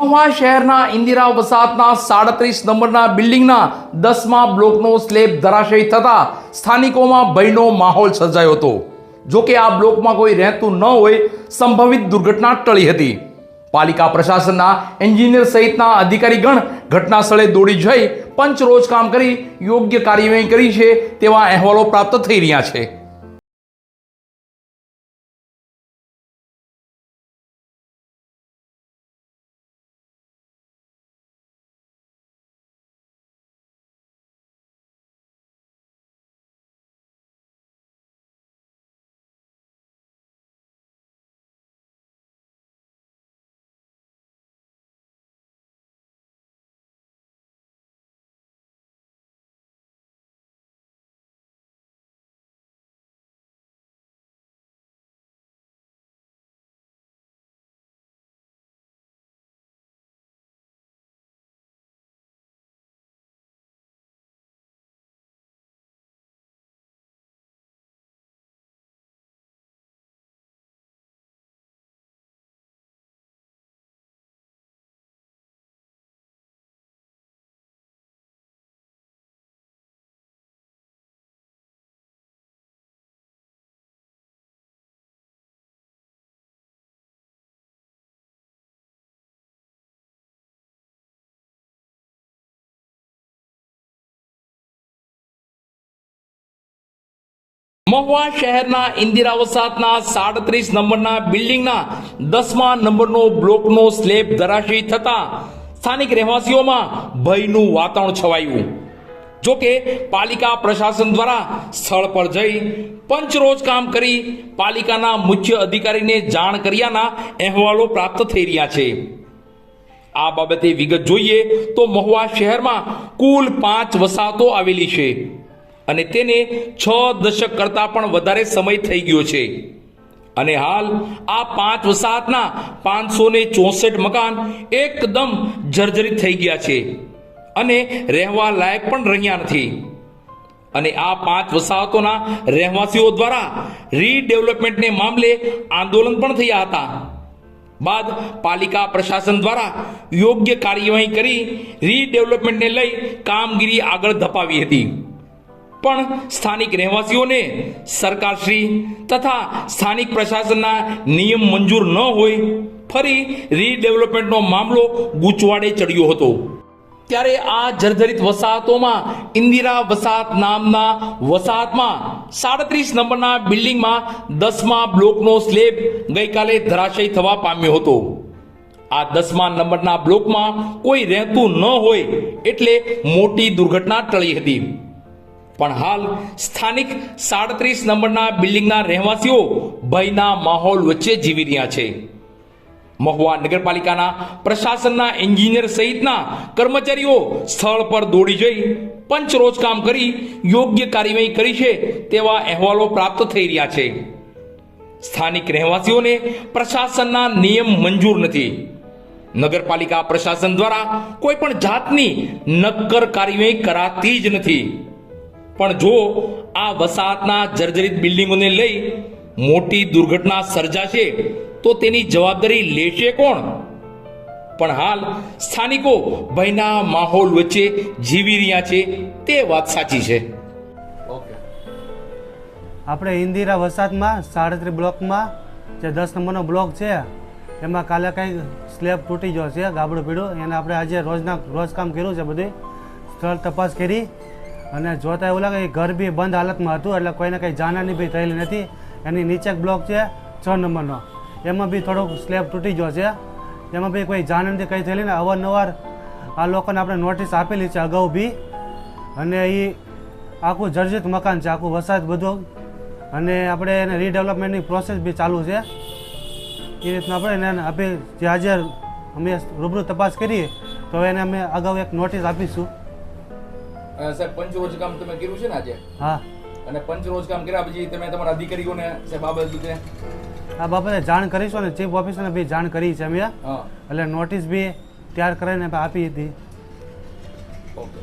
મહુવા શહેરના ઇન્દિરા વસાહતના સાડત્રીસ નંબરના બિલ્ડિંગના દસમા બ્લોકનો સ્લેબ ધરાશયી થતા સ્થાનિકોમાં ભયનો માહોલ સર્જાયો હતો. જો કે આ બ્લોકમાં કોઈ રહેતું ન હોય, સંભવિત દુર્ઘટના ટળી હતી. પાલિકા પ્રશાસનના એન્જિનિયર સહિતના અધિકારીગણ ઘટના સ્થળે દોડી જઈ પંચરોજ કામ કરી યોગ્ય કાર્યવાહી કરી છે તેવા અહેવાલો પ્રાપ્ત થઈ રહ્યા છે. મહુવા શહેરના ઇન્દિરા વસાહતના સાડત્રીસ નંબરના બિલ્ડિંગના દસમા નંબરનો બ્લોકનો સ્લેબ ધરાશી થતા સ્થાનિક રહેવાસીઓમાં ભયનું વાતાવરણ છવાયું. જો કે પાલિકા પ્રશાસન દ્વારા સ્થળ પર જઈ પંચરોજ કામ કરી પાલિકાના મુખ્ય અધિકારીને જાણ કર્યાના અહેવાલો પ્રાપ્ત થઈ રહ્યા છે. આ બાબતે વિગત જોઈએ તો મહુવા શહેરમાં કુલ પાંચ વસાહતો આવેલી છે. અને તેને છ દશક કરતાં પણ વધારે સમય થઈ ગયો છે. અને હાલ આ પાંચ વસાહતના પાંચસો ને ચોસઠ મકાન એકદમ જર્જરિત થઈ ગયા છે અને રહેવા લાયક પણ રહ્યા નથી. અને આ પાંચ વસાહતોના રહેવાસીઓ દ્વારા રીડેવલપમેન્ટને મામલે આંદોલન પણ થયા હતા. બાદ પાલિકા પ્રશાસન દ્વારા યોગ્ય કાર્યવાહી કરી રીડેવલપમેન્ટને લઈ કામગીરી આગળ ધપાવી હતી. પણ સ્થાનિક રહેવાસીઓને સરકારશ્રી તથા સ્થાનિક પ્રશાસનના નિયમ મંજૂર ન હોય, ફરી રીડેવલપમેન્ટનો મામલો ગૂંચવાડે ચડ્યો હતો. ત્યારે આ જર્જરિત વસાહતોમાં ઇન્દિરા વસાહત નામના વસાહતમાં સાડત્રીસ નંબરના બિલ્ડિંગમાં દસમા બ્લોકનો સ્લેબ ગઈકાલે ધરાશયી થવા પામ્યો હતો. આ દસમા નંબરના બ્લોકમાં કોઈ રહેતું ન હોય એટલે મોટી દુર્ઘટના ટળી હતી. પણ હાલ સ્થાનિક સાડત્રીસ નંબરના બિલ્ડિંગના રહેવાસીઓ ભયના માહોલ વચ્ચે જીવી રહ્યા છે. મહુવા નગરપાલિકાના પ્રશાસનના એન્જિનિયર સહિતના કર્મચારીઓ સ્થળ પર દોડી જઈ પંચરોજ કામ કરી યોગ્ય કાર્યવાહી કરી છે તેવા અહેવાલો પ્રાપ્ત થઈ રહ્યા છે. સ્થાનિક રહેવાસીઓને પ્રશાસનના નિયમ મંજૂર નથી. નગરપાલિકા પ્રશાસન દ્વારા કોઈ પણ જાતની નક્કર કાર્યવાહી કરાતી જ નથી. પણ જો આ વસાહતના જર્જરિત બિલ્ડિંગોને લઈ મોટી દુર્ઘટના સર્જાશે તો તેની જવાબદારી લેશે કોણ? પણ હાલ સ્થાનિકો ભયના માહોલ વચ્ચે જીવી રહ્યા છે તે વાત સાચી છે. આપણે ઇન્દિરા વસાહતમાં સાડત્રી બ્લોકમાં જે દસ નંબરનો બ્લોક છે એમાં કાલે કંઈક સ્લેબ તૂટી ગયો છે ગાબડું પીડું એને આપણે આજે રોજના રોજ કામ કર્યું છે બધું. સ્થળ તપાસ કરી. અને જોતા એવું લાગે ઘર બી બંધ હાલતમાં હતું, એટલે કોઈને કંઈ જાનહાની બી થયેલી નથી. એની નીચે બ્લોક છે છ નંબરનો. એમાં બી થોડોક સ્લેબ તૂટી ગયો છે. એમાં બી કોઈ જાનહાની કંઈ થયેલી ને અવારનવાર આ લોકોને આપણે નોટિસ આપેલી છે અગાઉ બી. અને એ આખું જર્જિત મકાન છે, આખું વસાહત બધું. અને આપણે એને રીડેવલપમેન્ટની પ્રોસેસ બી ચાલુ છે. એ રીતના આપણે એને આપણે જે આજે અમે રૂબરૂ તપાસ કરીએ, તો એને અમે અગાઉ એક નોટિસ આપીશું. સાહેબ પંચરોજ કામ તમે કર્યું છે ને આજે? હા. અને પંચરોજ કામ કર્યા પછી તમે તમારા અધિકારીઓને સાહેબ આ બાબતે આ બાબતે જાણ કરીશું અને ચીફ ઓફિસરને બી જાણ કરી છે અમે એટલે નોટિસ બી તૈયાર કરીને આપી હતી. ઓકે.